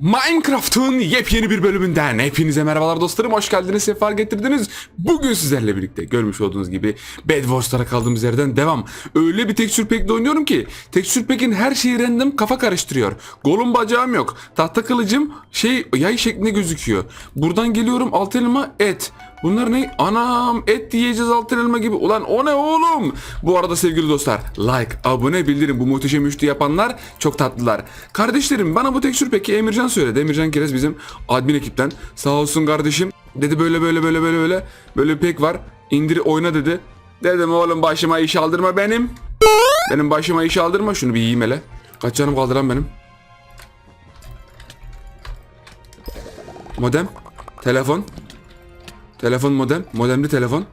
Minecraft'ın yepyeni bir bölümünden hepinize merhabalar dostlarım hoş geldiniz sefer getirdiniz. Bugün sizlerle birlikte görmüş olduğunuz gibi Bed Wars'lara kaldığımız yerden devam. Öyle bir tekstür pack'le oynuyorum ki tekstür pack'in her şeyi random kafa karıştırıyor. Golum bacağım yok. Tahta kılıcım şey yay şeklinde gözüküyor. Buradan geliyorum alt elma et. Bunlar ne? Anam et yiyeceğiz altın elma gibi. Ulan o ne oğlum? Bu arada sevgili dostlar like, abone, bildirim bu muhteşem üçlü yapanlar çok tatlılar. Kardeşlerim bana bu tekstür peki Emircan söyledi. Emircan Keres bizim admin ekipten. Sağ olsun kardeşim. Dedi böyle böyle böyle böyle böyle. Böyle pek var. İndir oyna dedi. Dedim oğlum başıma iş aldırma benim. Benim başıma iş aldırma. Şunu bir yiyeyim hele. Kaç canım kaldı lan benim? Modem. Telefon. Telefon modem. Modemli telefon.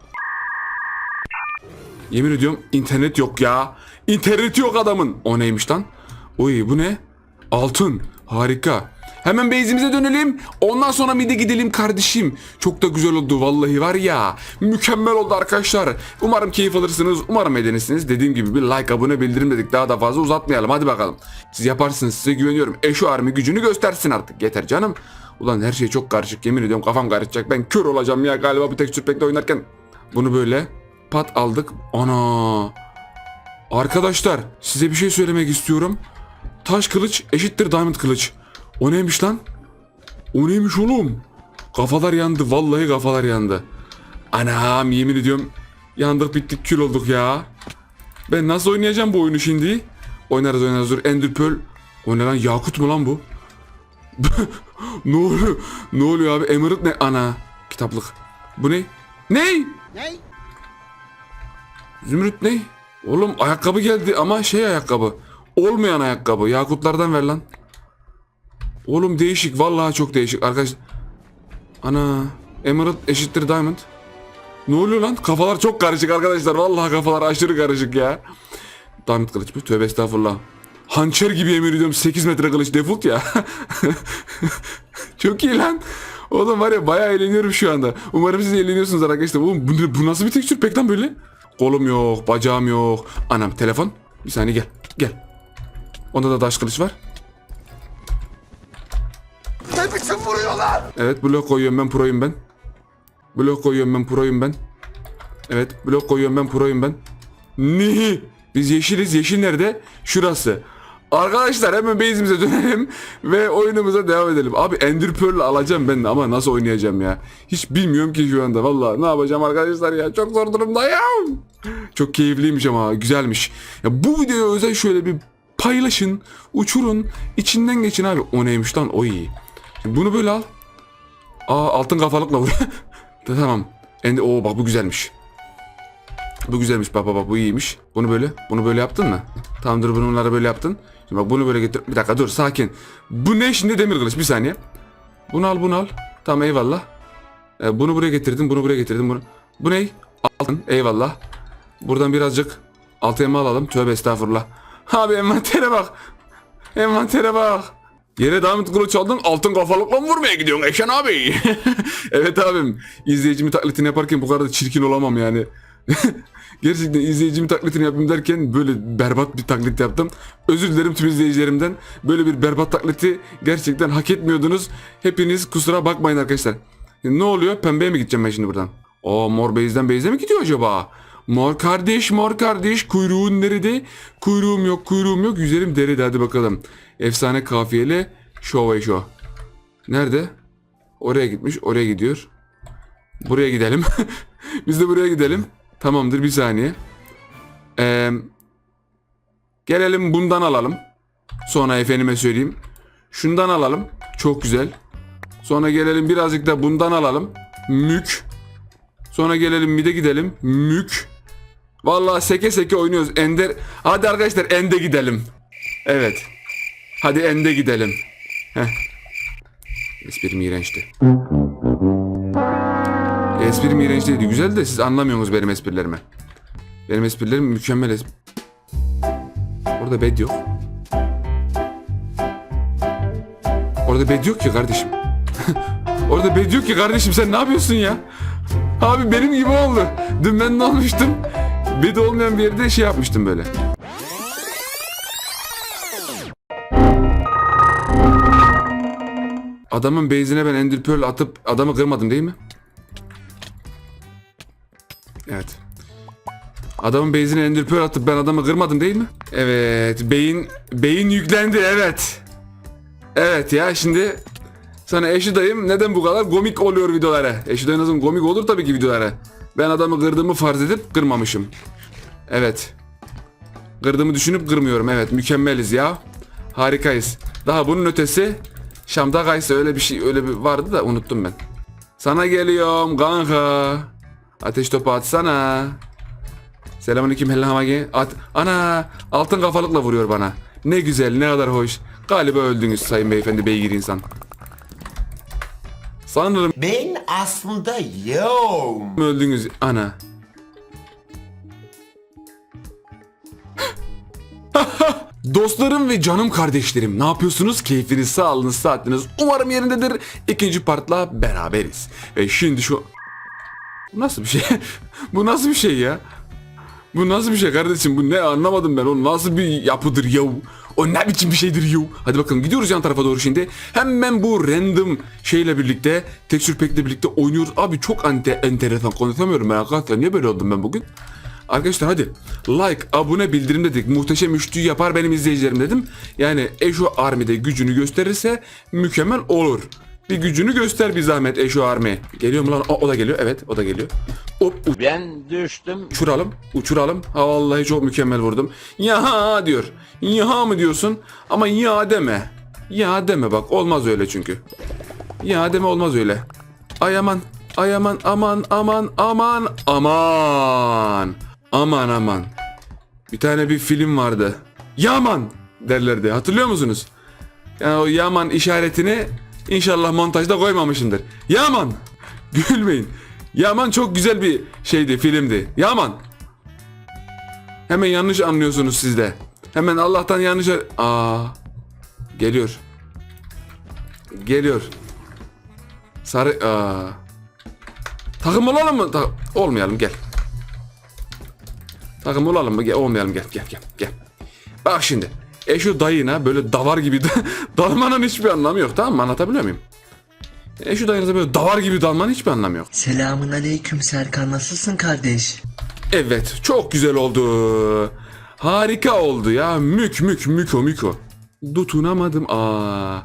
Yemin ediyorum internet yok ya. İnternet yok adamın. O neymiş lan? Oy bu ne? Altın. Harika. Hemen base'imize dönelim. Ondan sonra bir de gidelim kardeşim. Çok da güzel oldu vallahi var ya. Mükemmel oldu arkadaşlar. Umarım keyif alırsınız. Umarım edinirsiniz. Dediğim gibi bir like, abone, bildirim dedik. Daha da fazla uzatmayalım. Hadi bakalım. Siz yaparsınız. Size güveniyorum. Eşo Army gücünü göstersin artık. Yeter canım. Ulan her şey çok karışık. Yemin ediyorum kafam karışacak. Ben kör olacağım ya galiba bu tek pack'le oynarken. Bunu böyle pat aldık. Ana. Arkadaşlar size bir şey söylemek istiyorum. Taş kılıç eşittir diamond kılıç. O neymiş lan? O neymiş oğlum? Kafalar yandı. Vallahi kafalar yandı. Anam yemin ediyorum. Yandık bittik kül olduk ya. Ben nasıl oynayacağım bu oyunu şimdi? Oynarız oynarız dur. Ender Pearl. O ne lan Yakut mu lan bu? ne oluyor? Ne oluyor abi? Emerald ne? Ana. Kitaplık. Bu ne? Ney? Ne? Zümrüt ne? Oğlum ayakkabı geldi ama şey ayakkabı. Olmayan ayakkabı. Yakutlardan ver lan. Oğlum değişik. Vallahi çok değişik. Arkadaş. Ana. Emerald eşittir diamond. Ne oluyor lan? Kafalar çok karışık arkadaşlar. Vallahi kafalar aşırı karışık ya. Diamond kılıç mı? Tövbe estağfurullah. Hançer gibi yemin ediyorum 8 metre kılıç default ya. çok iyi lan. Oğlum var ya bayağı eğleniyorum şu anda. Umarım siz eğleniyorsunuz arkadaşlar. Oğlum bu, bu nasıl bir tekstür pek lan böyle? Kolum yok, bacağım yok. Anam telefon. Bir saniye gel. Gel. Onda da taş kılıç var. Ne biçim vuruyorlar? Evet blok koyuyorum ben proyum ben. Blok koyuyorum ben proyum ben. Evet blok koyuyorum ben proyum ben. Nihi. Biz yeşiliz. Yeşil nerede? Şurası. Arkadaşlar hemen base'imize dönelim ve oyunumuza devam edelim. Abi Ender Pearl alacağım ben ama nasıl oynayacağım ya? Hiç bilmiyorum ki şu anda vallahi ne yapacağım arkadaşlar ya çok zor durumdayım. Çok keyifliymiş ama güzelmiş. Ya bu videoya özel şöyle bir paylaşın, uçurun, içinden geçin abi. O neymiş lan? O iyi. Bunu böyle al. Aa altın kafalıkla vur. tamam. Ender o bak bu güzelmiş. Bu güzelmiş bak bak bu iyiymiş. Bunu böyle bunu böyle yaptın mı? Tamam dur bunları böyle yaptın. Şimdi bak bunu böyle getir. Bir dakika dur sakin. Bu ne şimdi demir kılıç bir saniye. Bunu al bunu al. Tamam eyvallah. Ee, bunu buraya getirdim bunu buraya getirdim bunu. Bu ne? Altın eyvallah. Buradan birazcık alt elma alalım. Tövbe estağfurullah. Abi envantere bak. Envantere bak. Yere diamond kılıç aldın altın kafalıkla mı vurmaya gidiyorsun Eşen abi? evet abim. İzleyicimi taklitini yaparken bu kadar da çirkin olamam yani. Gerçekten izleyicimi taklitini yapayım derken böyle berbat bir taklit yaptım. Özür dilerim tüm izleyicilerimden. Böyle bir berbat takliti gerçekten hak etmiyordunuz. Hepiniz kusura bakmayın arkadaşlar. Ne oluyor? Pembeye mi gideceğim ben şimdi buradan? O mor base'den base'e mi gidiyor acaba? Mor kardeş, mor kardeş, kuyruğun nerede? Kuyruğum yok, kuyruğum yok, yüzerim derede hadi bakalım. Efsane kafiyeli show show. Nerede? Oraya gitmiş, oraya gidiyor. Buraya gidelim. Biz de buraya gidelim. Tamamdır bir saniye. Ee, gelelim bundan alalım. Sonra efendime söyleyeyim. Şundan alalım. Çok güzel. Sonra gelelim birazcık da bundan alalım. Mük. Sonra gelelim bir de gidelim. Mük. Vallahi seke seke oynuyoruz. Ender. Hadi arkadaşlar ende gidelim. Evet. Hadi ende gidelim. Heh. Esprim iğrençti. Esprim iğrenç değildi. Güzel de siz anlamıyorsunuz benim esprilerimi. Benim esprilerim mükemmel espri. Orada bed yok. Orada bed yok ki kardeşim. Orada bed yok ki kardeşim sen ne yapıyorsun ya? Abi benim gibi oldu. Dün ben ne olmuştum? Bed olmayan bir yerde şey yapmıştım böyle. Adamın base'ine ben Ender Pearl atıp adamı kırmadım değil mi? Evet. Adamın base'ine Ender Pearl atıp ben adamı kırmadım değil mi? Evet. Beyin beyin yüklendi evet. Evet ya şimdi sana eşi dayım neden bu kadar komik oluyor videolara? Eşi dayınızın komik olur tabii ki videolara. Ben adamı kırdığımı farz edip kırmamışım. Evet. Kırdığımı düşünüp kırmıyorum. Evet mükemmeliz ya. Harikayız. Daha bunun ötesi Şam'da kaysa öyle bir şey öyle bir vardı da unuttum ben. Sana geliyorum kanka. Ateş topu atsana. Selamünaleyküm hellamage. At. Ana altın kafalıkla vuruyor bana. Ne güzel ne kadar hoş. Galiba öldünüz sayın beyefendi beygir insan. Sanırım Ben aslında yoğum. öldünüz ana. Dostlarım ve canım kardeşlerim ne yapıyorsunuz? Keyfiniz, sağlığınız, saatiniz umarım yerindedir. İkinci partla beraberiz. Ve şimdi şu... Bu nasıl bir şey? Bu nasıl bir şey ya? Bu nasıl bir şey kardeşim? Bu ne anlamadım ben. O nasıl bir yapıdır yav? O ne biçim bir şeydir yav? Hadi bakalım gidiyoruz yan tarafa doğru şimdi. Hemen bu random şeyle birlikte, texture pack'le birlikte oynuyoruz. Abi çok ante enteresan konuşamıyorum ben arkadaşlar. Niye böyle oldum ben bugün? Arkadaşlar hadi like, abone, bildirim dedik. Muhteşem üçlü yapar benim izleyicilerim dedim. Yani Ejo Army'de gücünü gösterirse mükemmel olur. Bir gücünü göster bir zahmet Ejo Army. Geliyor mu lan? O, o da geliyor. Evet o da geliyor. Hop, Ben düştüm. Uçuralım, uçuralım. Ha vallahi çok mükemmel vurdum. Ya diyor. Ya mı diyorsun? Ama ya deme. Ya deme bak olmaz öyle çünkü. Ya deme olmaz öyle. Ay aman, ay aman, aman, aman, aman, aman. Aman aman. Bir tane bir film vardı. Yaman derlerdi. Hatırlıyor musunuz? Yani o Yaman işaretini inşallah montajda koymamışımdır. Yaman. Gülmeyin. Yaman çok güzel bir şeydi, filmdi. Yaman. Hemen yanlış anlıyorsunuz siz de. Hemen Allah'tan yanlış... Aa. Geliyor. Geliyor. Sarı... Aa. Takım olalım mı? Ta- olmayalım gel. Takım olalım mı? Gel, olmayalım gel gel gel gel. Bak şimdi. E şu dayına böyle davar gibi dalmanın hiçbir anlamı yok tamam mı? Anlatabiliyor muyum? E şu dayınıza böyle davar gibi dalmanın hiçbir anlamı yok. Selamun aleyküm Serkan nasılsın kardeş? Evet çok güzel oldu. Harika oldu ya. Mük mük müko müko. Tutunamadım. Aa.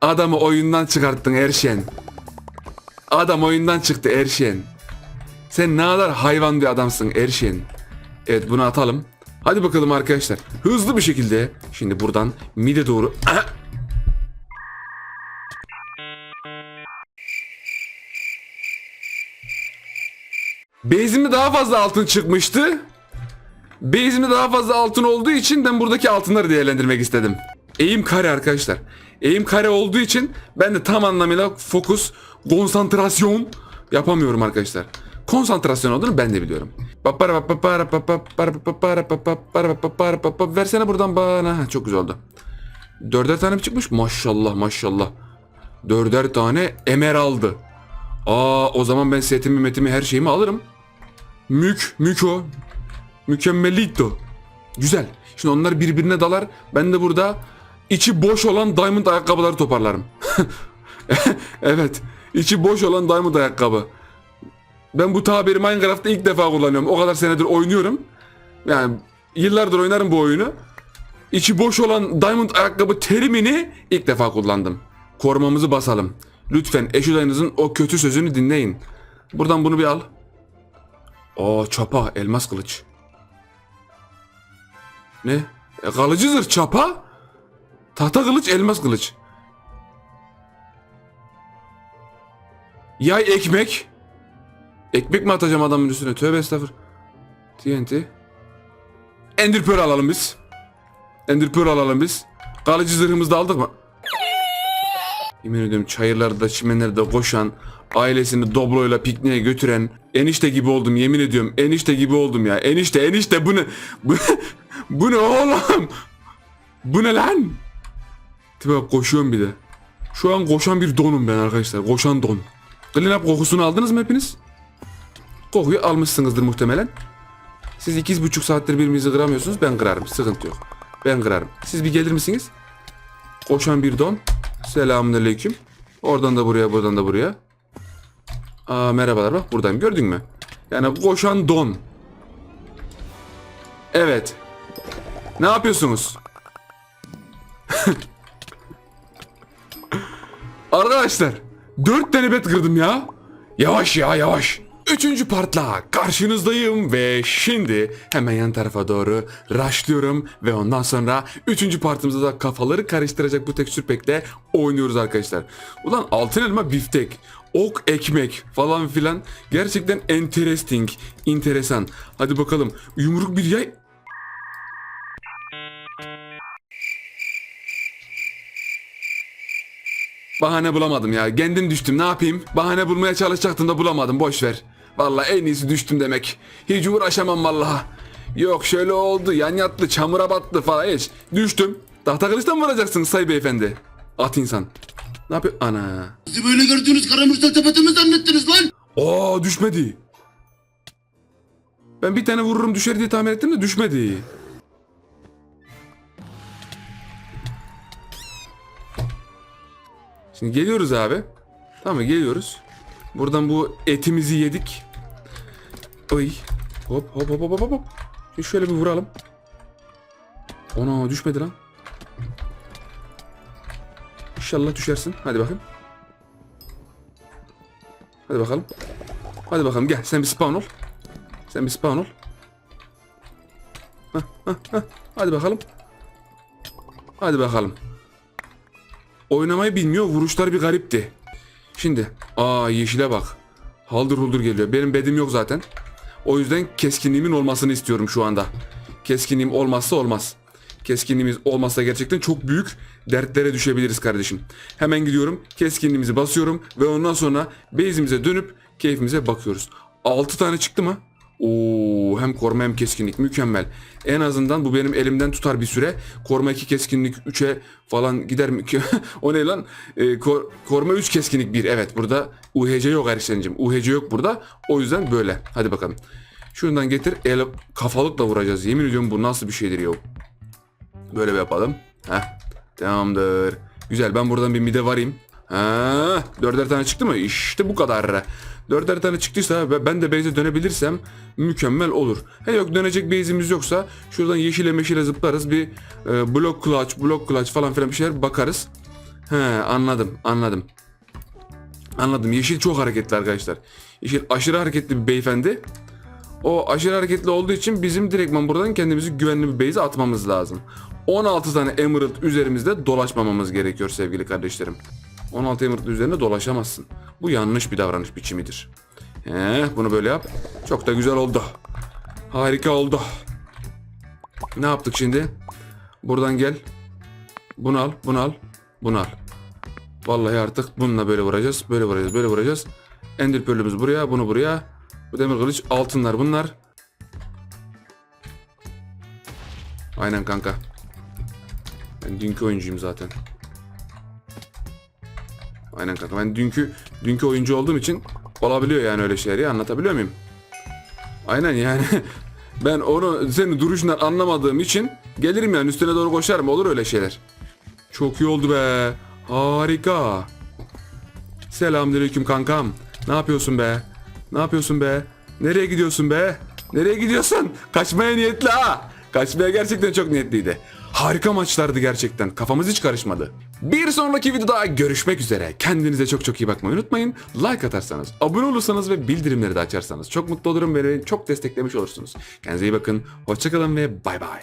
Adamı oyundan çıkarttın Erşen. Adam oyundan çıktı Erşen. Sen ne kadar hayvan bir adamsın Erşen. Evet bunu atalım. Hadi bakalım arkadaşlar. Hızlı bir şekilde şimdi buradan mide doğru Base'imde daha fazla altın çıkmıştı. Base'imde daha fazla altın olduğu için ben buradaki altınları değerlendirmek istedim. Eğim kare arkadaşlar. Eğim kare olduğu için ben de tam anlamıyla fokus, konsantrasyon yapamıyorum arkadaşlar. Konsantrasyon olduğunu ben de biliyorum. Versene buradan bana. Çok güzel oldu. Dörder tane mi çıkmış? Maşallah maşallah. Dörder tane emeraldı. Aa o zaman ben setimi metimi her şeyimi alırım. Mük, müko. Mükemmelito. Güzel. Şimdi onlar birbirine dalar. Ben de burada içi boş olan diamond ayakkabıları toparlarım. evet. içi boş olan diamond ayakkabı. Ben bu tabiri Minecraft'ta ilk defa kullanıyorum. O kadar senedir oynuyorum. Yani yıllardır oynarım bu oyunu. İçi boş olan diamond ayakkabı terimini ilk defa kullandım. Korumamızı basalım. Lütfen eşi dayınızın o kötü sözünü dinleyin. Buradan bunu bir al. Aa çapa elmas kılıç. Ne? E, kalıcı zırh çapa. Tahta kılıç elmas kılıç. Yay ekmek. Ekmek mi atacağım adamın üstüne? Tövbe estağfurullah. TNT. Ender alalım biz. Ender alalım biz. Kalıcı zırhımızı da aldık mı? Yemin ediyorum çayırlarda, çimenlerde koşan, ailesini Doblo'yla pikniğe götüren enişte gibi oldum yemin ediyorum. Enişte gibi oldum ya. Enişte, enişte bu ne? Bu, bu ne oğlum? Bu ne lan? Tipe koşuyorum bir de. Şu an koşan bir donum ben arkadaşlar. Koşan don. Clean up kokusunu aldınız mı hepiniz? Kokuyu almışsınızdır muhtemelen. Siz ikiz buçuk saattir birbirinizi kıramıyorsunuz. Ben kırarım. Sıkıntı yok. Ben kırarım. Siz bir gelir misiniz? Koşan bir don. Selamünaleyküm. Oradan da buraya, buradan da buraya. Aa merhabalar bak buradayım gördün mü? Yani koşan don. Evet. Ne yapıyorsunuz? Arkadaşlar dört tane bet kırdım ya. Yavaş ya yavaş. Üçüncü partla karşınızdayım ve şimdi hemen yan tarafa doğru rushlıyorum ve ondan sonra üçüncü partımızda da kafaları karıştıracak bu tekstür pekle oynuyoruz arkadaşlar. Ulan altın elma biftek, ok ekmek falan filan gerçekten interesting, enteresan. Hadi bakalım yumruk bir yay... Bahane bulamadım ya. Kendim düştüm ne yapayım? Bahane bulmaya çalışacaktım da bulamadım boş ver. Vallahi en iyisi düştüm demek. Hiç uğraşamam vallahi. Yok şöyle oldu yan yattı çamura battı falan hiç. Düştüm. Tahta kılıçtan mı vuracaksınız say beyefendi? At insan. Ne yapıyor? Ana. Bizi böyle gördüğünüz karamürsel tepete mi zannettiniz lan? Aa düşmedi. Ben bir tane vururum düşer diye tahmin ettim de düşmedi. Şimdi geliyoruz abi. Tamam mı? Geliyoruz. Buradan bu etimizi yedik. Oy. Hop hop hop hop hop hop. Şimdi şöyle bir vuralım. Ona düşmedi lan. İnşallah düşersin. Hadi bakayım. Hadi bakalım. Hadi bakalım gel sen bir spawn ol. Sen bir spawn ol. Hah, hah, hah. Hadi bakalım. Hadi bakalım. Oynamayı bilmiyor vuruşlar bir garipti. Şimdi aa yeşile bak. Haldır huldur geliyor. Benim bedim yok zaten. O yüzden keskinliğimin olmasını istiyorum şu anda. Keskinliğim olmazsa olmaz. Keskinliğimiz olmazsa gerçekten çok büyük dertlere düşebiliriz kardeşim. Hemen gidiyorum, keskinliğimizi basıyorum ve ondan sonra base'imize dönüp keyfimize bakıyoruz. 6 tane çıktı mı? Oo, hem koruma hem keskinlik mükemmel. En azından bu benim elimden tutar bir süre. Koruma 2 keskinlik 3'e falan gider mi? o ne lan? Ee, kor- koruma 3 keskinlik 1. Evet burada UHC yok Erişen'cim. UHC yok burada. O yüzden böyle. Hadi bakalım. Şundan getir. El kafalıkla vuracağız. Yemin ediyorum bu nasıl bir şeydir ya. Böyle bir yapalım. Heh. Tamamdır. Güzel ben buradan bir mide varayım. Ha, dörder tane çıktı mı? İşte bu kadar. Dörder tane çıktıysa ve ben de base'e dönebilirsem mükemmel olur. He yok dönecek base'imiz yoksa şuradan yeşile meşile zıplarız. Bir e, blok clutch, blok clutch falan filan bir şeyler bakarız. He anladım anladım. Anladım. Yeşil çok hareketli arkadaşlar. Yeşil aşırı hareketli bir beyefendi. O aşırı hareketli olduğu için bizim direktman buradan kendimizi güvenli bir base'e atmamız lazım. 16 tane emerald üzerimizde dolaşmamamız gerekiyor sevgili kardeşlerim. 16 emerald üzerinde dolaşamazsın. Bu yanlış bir davranış biçimidir. He, bunu böyle yap. Çok da güzel oldu. Harika oldu. Ne yaptık şimdi? Buradan gel. Bunu al, bunu al, bunu al. Vallahi artık bununla böyle vuracağız, böyle vuracağız, böyle vuracağız. Ender pearl'ümüz buraya, bunu buraya. Bu demir kılıç, altınlar bunlar. Aynen kanka. Ben dünkü oyuncuyum zaten. Aynen kanka. Ben dünkü dünkü oyuncu olduğum için olabiliyor yani öyle şeyler ya anlatabiliyor muyum? Aynen yani. ben onu senin duruşundan anlamadığım için gelirim yani üstüne doğru koşarım olur öyle şeyler. Çok iyi oldu be. Harika. Selamünaleyküm kankam. Ne yapıyorsun be? Ne yapıyorsun be? Nereye gidiyorsun be? Nereye gidiyorsun? Kaçmaya niyetli ha. Kaçmaya gerçekten çok niyetliydi. Harika maçlardı gerçekten. Kafamız hiç karışmadı. Bir sonraki videoda görüşmek üzere. Kendinize çok çok iyi bakmayı unutmayın. Like atarsanız, abone olursanız ve bildirimleri de açarsanız çok mutlu olurum ve beni çok desteklemiş olursunuz. Kendinize iyi bakın. Hoşçakalın ve bay bay.